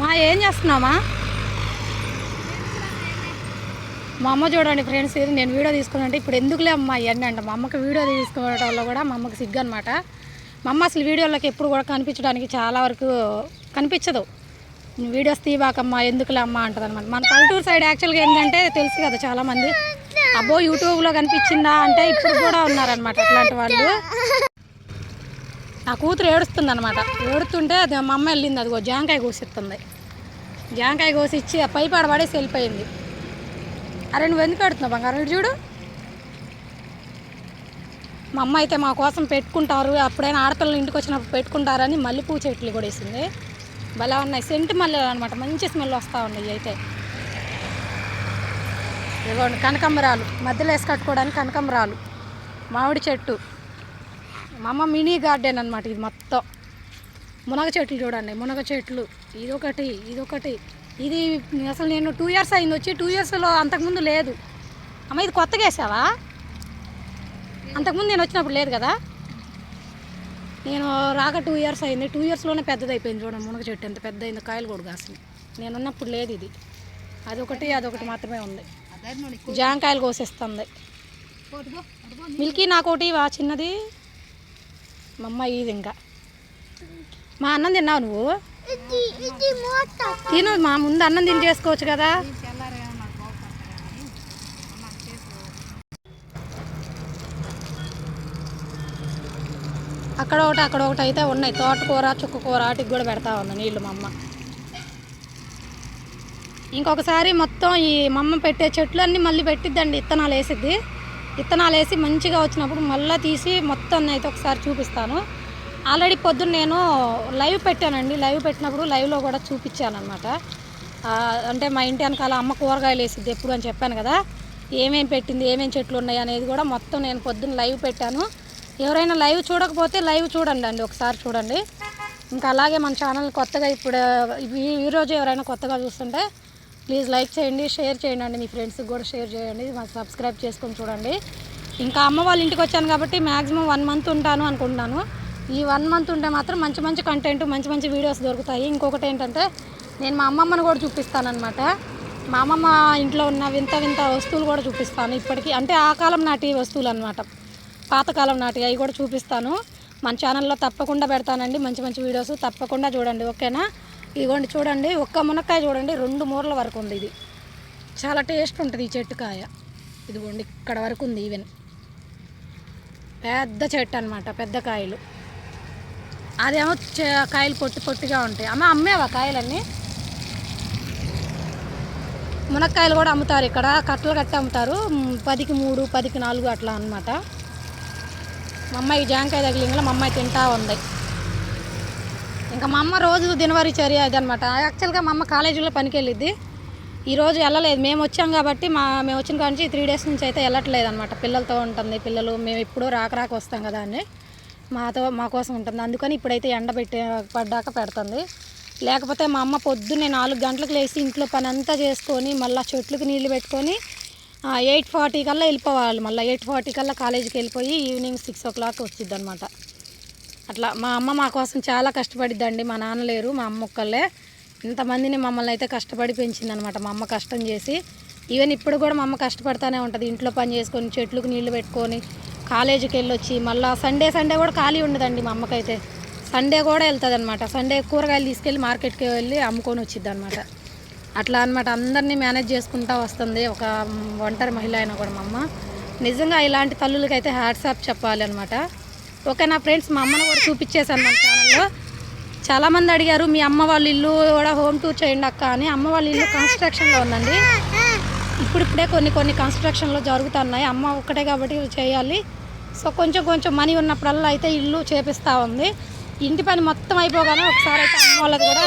మా ఏం చేస్తున్నామా మా అమ్మ చూడండి ఫ్రెండ్స్ ఇది నేను వీడియో తీసుకున్నాంటే ఇప్పుడు ఎందుకులే అమ్మ ఇవన్నీ అంట. మా అమ్మకి వీడియో తీసుకోవడం వల్ల కూడా మా అమ్మకి సిగ్గు అనమాట మా అమ్మ అసలు వీడియోలోకి ఎప్పుడు కూడా కనిపించడానికి చాలా వరకు కనిపించదు. వీడియోస్ తీవాకమ్మా ఎందుకులే అమ్మ అంటుంది అనమాట మన పల్లెటూరు సైడ్ యాక్చువల్గా ఏంటంటే తెలుసు కదా చాలామంది. అబ్బో యూట్యూబ్లో కనిపించిందా అంటే ఇప్పుడు కూడా ఉన్నారనమాట అట్లాంటి వాళ్ళు. నా కూతురు ఏడుస్తుంది అనమాట ఏడుతుంటే అది మా అమ్మ వెళ్ళింది అదిగో జాంకాయ కోసిస్తుంది. జాంకాయ కోసి ఇచ్చి ఆ పైపు ఆడ పడేసి వెళ్ళిపోయింది. అరే నువ్వు ఎందుకు ఆడుతున్నావు బంగారం చూడు. మా అమ్మ అయితే మా కోసం పెట్టుకుంటారు అప్పుడైనా ఆడపిల్లలు ఇంటికి వచ్చినప్పుడు పెట్టుకుంటారని మల్లెపూ చెట్లు కూడా వేసింది. భలే ఉన్నాయి సెంటు మల్లెలు అనమాట మంచి స్మెల్ వస్తూ ఉన్నాయి అయితే. ఇదిగోండి కనకంబరాలు మధ్యలో వేసి కట్టుకోవడానికి కనకంబరాలు మామిడి చెట్టు. మా అమ్మ మినీ గార్డెన్ అనమాట ఇది మొత్తం. మునగ చెట్లు చూడండి మునగ చెట్లు. ఇదొకటి ఇదొకటి. ఇది అసలు నేను టూ ఇయర్స్ అయింది వచ్చి టూ ఇయర్స్లో అంతకుముందు లేదు. అమ్మ ఇది కొత్తగా వేసావా? అంతకుముందు నేను వచ్చినప్పుడు లేదు కదా? నేను రాక టూ ఇయర్స్ అయింది. టూ ఇయర్స్లోనే పెద్దది అయిపోయింది చూడండి మునగ చెట్టు ఎంత పెద్ద అయింది కాయలు కూడా కాసినాయి. నేను ఉన్నప్పుడు లేదు ఇది. అదొకటి అదొకటి మాత్రమే ఉంది. జాంకాయలు కోసేస్తుంది. మిల్కీ నాకోటి వా చిన్నది? మా అమ్మ ఇది ఇంకా. మా అన్నం తిన్నావు నువ్వు? తిను మా ముందు అన్నం తిని చేసుకోవచ్చు కదా. అక్కడ ఒకటి అక్కడ ఒకటి అయితే ఉన్నాయి. తోటకూర చుక్కకూర వాటికి కూడా పెడతా ఉంది నీళ్ళు మా అమ్మ. ఇంకొకసారి మొత్తం ఈ మా అమ్మ పెట్టే చెట్లు అన్నీ మళ్ళీ పెట్టిద్దండి ఇత్తనాలు వేసిద్ది. విత్తనాలు వేసి మంచిగా వచ్చినప్పుడు మళ్ళీ తీసి మొత్తం అయితే ఒకసారి చూపిస్తాను. ఆల్రెడీ పొద్దున్న నేను లైవ్ పెట్టానండి. లైవ్ పెట్టినప్పుడు లైవ్లో కూడా చూపించాను అంటే మా ఇంటి వెనకాల అమ్మ కూరగాయలు వేసిద్ది ఎప్పుడు అని చెప్పాను కదా. ఏమేమి పెట్టింది ఏమేమి చెట్లు ఉన్నాయి అనేది కూడా మొత్తం నేను పొద్దున్న లైవ్ పెట్టాను. ఎవరైనా లైవ్ చూడకపోతే లైవ్ చూడండి అండి ఒకసారి చూడండి. ఇంకా అలాగే మన ఛానల్ కొత్తగా ఇప్పుడు ఈ ఈరోజు ఎవరైనా కొత్తగా చూస్తుంటే ప్లీజ్ లైక్ చేయండి షేర్ చేయండి అండి మీ ఫ్రెండ్స్కి కూడా షేర్ చేయండి మాకు సబ్స్క్రైబ్ చేసుకొని చూడండి. ఇంకా అమ్మ వాళ్ళ ఇంటికి వచ్చాను కాబట్టి మ్యాక్సిమం వన్ మంత్ ఉంటాను అనుకుంటున్నాను. ఈ వన్ మంత్ ఉంటే మాత్రం మంచి మంచి కంటెంట్ మంచి మంచి వీడియోస్ దొరుకుతాయి. ఇంకొకటి ఏంటంటే నేను మా అమ్మమ్మను కూడా చూపిస్తానమాట మా అమ్మమ్మ ఇంట్లో ఉన్న వింత వింత వస్తువులు కూడా చూపిస్తాను ఇప్పటికీ. అంటే ఆ కాలం నాటి వస్తువులు అనమాట పాతకాలం నాటి అవి కూడా చూపిస్తాను. మన ఛానల్లో తప్పకుండా పెడతానండి. మంచి మంచి వీడియోస్ తప్పకుండా చూడండి. ఓకేనా? ఇదిగోండి చూడండి ఒక్క మునక్కాయ చూడండి రెండు మూరల వరకు ఉంది ఇది. చాలా టేస్ట్ ఉంటుంది ఈ చెట్టుకాయ. ఇదిగోండి ఇక్కడ వరకు ఉంది ఈవెన్ పెద్ద చెట్టు అనమాట పెద్ద కాయలు. అదేమో చే- కాయలు పొట్టి పొట్టిగా ఉంటాయి. అమ్మ అమ్మేవా కాయలన్నీ? మునక్కాయలు కూడా అమ్ముతారు ఇక్కడ కట్టలు కట్టి అమ్ముతారు. పదికి మూడు పదికి నాలుగు అట్లా అన్నమాట. మా అమ్మాయి జాంకాయ తగిలింగలో మా అమ్మాయి తింటా ఉంది. ఇంకా మా అమ్మ రోజు దినవారీ చర్య ఇదనమాట యాక్చువల్గా మా అమ్మ కాలేజీలో పనికి వెళ్ళిద్ది ఈరోజు వెళ్ళలేదు మేము వచ్చాం కాబట్టి మా మేము వచ్చిన కాడ నుంచి త్రీ డేస్ నుంచి అయితే వెళ్ళట్లేదు అనమాట పిల్లలతో ఉంటుంది. పిల్లలు మేము ఇప్పుడు రాక రాక వస్తాం కదా అని మాతో మా కోసం ఉంటుంది. అందుకని ఇప్పుడైతే ఎండ పెట్టి పడ్డాక పెడుతుంది. లేకపోతే మా అమ్మ పొద్దున్నే నాలుగు గంటలకు లేచి ఇంట్లో పని అంతా చేసుకొని మళ్ళీ చెట్లకు నీళ్ళు పెట్టుకొని ఎయిట్ ఫార్టీ కల్లా వెళ్ళిపోవాలి. మళ్ళీ ఎయిట్ ఫార్టీ కల్లా కాలేజీకి వెళ్ళిపోయి ఈవినింగ్ సిక్స్ ఓ క్లాక్ వచ్చింది అనమాట అట్లా మా అమ్మ మా కోసం చాలా కష్టపడిద్దండి. మా నాన్న లేరు మా అమ్మ ఒక్కళ్ళే. ఇంతమందిని మమ్మల్ని అయితే కష్టపడి పెంచిందనమాట. మా అమ్మ కష్టం చేసి. ఈవెన్ ఇప్పుడు కూడా మా అమ్మ కష్టపడతానే ఉంటుంది. ఇంట్లో పని చేసుకొని చెట్లకు నీళ్ళు పెట్టుకొని కాలేజీకి వెళ్ళొచ్చి మళ్ళీ సండే సండే కూడా ఖాళీ ఉండదండి మా అమ్మకైతే. సండే కూడా వెళ్తుంది అనమాట సండే కూరగాయలు తీసుకెళ్ళి మార్కెట్కి వెళ్ళి అమ్ముకొని వచ్చిద్ది అనమాట అట్లా అనమాట అందరినీ మేనేజ్ చేసుకుంటా వస్తుంది ఒక ఒంటరి మహిళ అయినా కూడా మా అమ్మ. నిజంగా ఇలాంటి తల్లులకైతే హ్యాట్సాప్ చెప్పాలి అనమాట ఓకే నా ఫ్రెండ్స్ మా అమ్మను కూడా చూపించేశాను మన ఛానల్లో చాలామంది అడిగారు మీ అమ్మ వాళ్ళ ఇల్లు కూడా హోమ్ టూర్ చేయండి అక్క అని. అమ్మ వాళ్ళ ఇల్లు కన్స్ట్రక్షన్లో ఉందండి. ఇప్పుడిప్పుడే కొన్ని కొన్ని కన్స్ట్రక్షన్లో జరుగుతున్నాయి. అమ్మ ఒక్కటే కాబట్టి చేయాలి. సో కొంచెం కొంచెం మనీ ఉన్నప్పుడల్లా అయితే ఇల్లు చేపిస్తూ ఉంది. ఇంటి పని మొత్తం అయిపోగానే ఒకసారి అయితే అమ్మ వాళ్ళది కూడా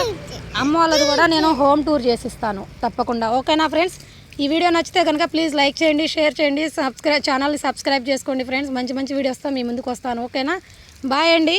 అమ్మ వాళ్ళది కూడా నేను హోమ్ టూర్ చేసిస్తాను తప్పకుండా. ఓకేనా ఫ్రెండ్స్ ఈ వీడియో నచ్చితే కనుక ప్లీజ్ లైక్ చేయండి షేర్ చేయండి సబ్స్క్రైబ్ ఛానల్ని సబ్స్క్రైబ్ చేసుకోండి ఫ్రెండ్స్ మంచి మంచి వీడియోస్తో మీ ముందుకు వస్తాను. ఓకేనా బాయ్ అండి.